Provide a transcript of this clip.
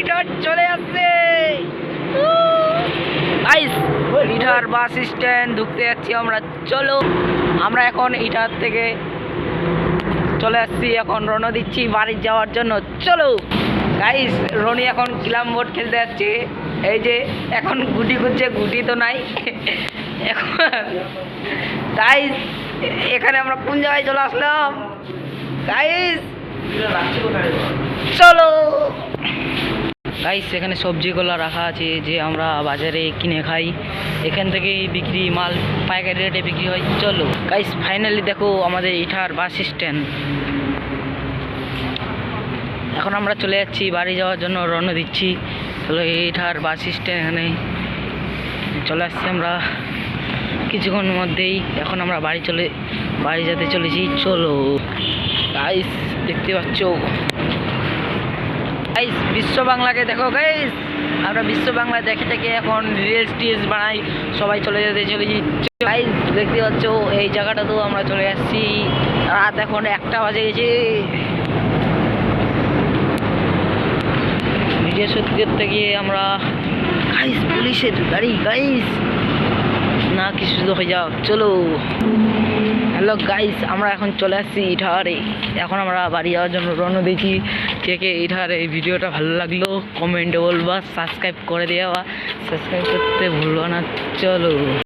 ইটার চলে আসছে। গাইস ইটার bus stand ঢুকতে যাচ্ছি আমরা। চলো, আমরা এখন ইটার থেকে চলে আসছি। এখন রওনা দিচ্ছি বাড়ি যাওয়ার জন্য। চলো গাইস রনি এখন ক্লাম বোর্ড খেলতে যাচ্ছে। এই যে, এখন গুটি খুঁজছে, গুটি তো নাই। এখন গাইস এখানে আমরা কোন জায়গায় চলে আসলাম? গাইস চলো। গাইস এখানে সবজিগুলো রাখা আছে যে আমরা বাজারে কিনে খাই। এখান থেকেই বিক্রি, মাল পাইকারি রেটে বিক্রি হয়। চলো। গাইস ফাইনালি দেখো আমাদের ইটার বাস স্ট্যান্ড এখন আমরা চলে যাচ্ছি, বাড়ি যাওয়ার জন্য রওনা দিচ্ছি। চলো ইটার বাস স্ট্যান্ড এখানে। চলে আসছি আমরা কিছুক্ষণের মধ্যেই। এখন আমরা বাড়ি চলে, বাড়ি যেতে চলেছি। চলো। গাইস দেখতে পাচ্ছ? গাইস বিশ্ব বাংলাকে দেখো গাইস আমরা বিশ্ব বাংলা দেখে দেখে এখন রিলস টিলস বানাই। সবাই চলে যেতে চলেছি। গাইস দেখতে পাচ্ছ, এই জায়গাটা তো আমরা চলে যাচ্ছি। রাত এখন একটা বাজে গেছে। নিজের সত্যি করতে গিয়ে আমরা গাইস পুলিশের গাড়ি গাইস না, কিছু তো হয়ে যাও চলো। হ্যালো গাইস আমরা এখন চলে আসছি ইটাহারে এখন আমরা বাড়ি যাওয়ার জন্য রওনা দিয়েছি। কে কে ইটাহারে এই ভিডিওটা ভালো লাগল কমেন্টে বলবা সাবস্ক্রাইব করে দেওয়া সাবস্ক্রাইব করতে ভুলবা না, চলো।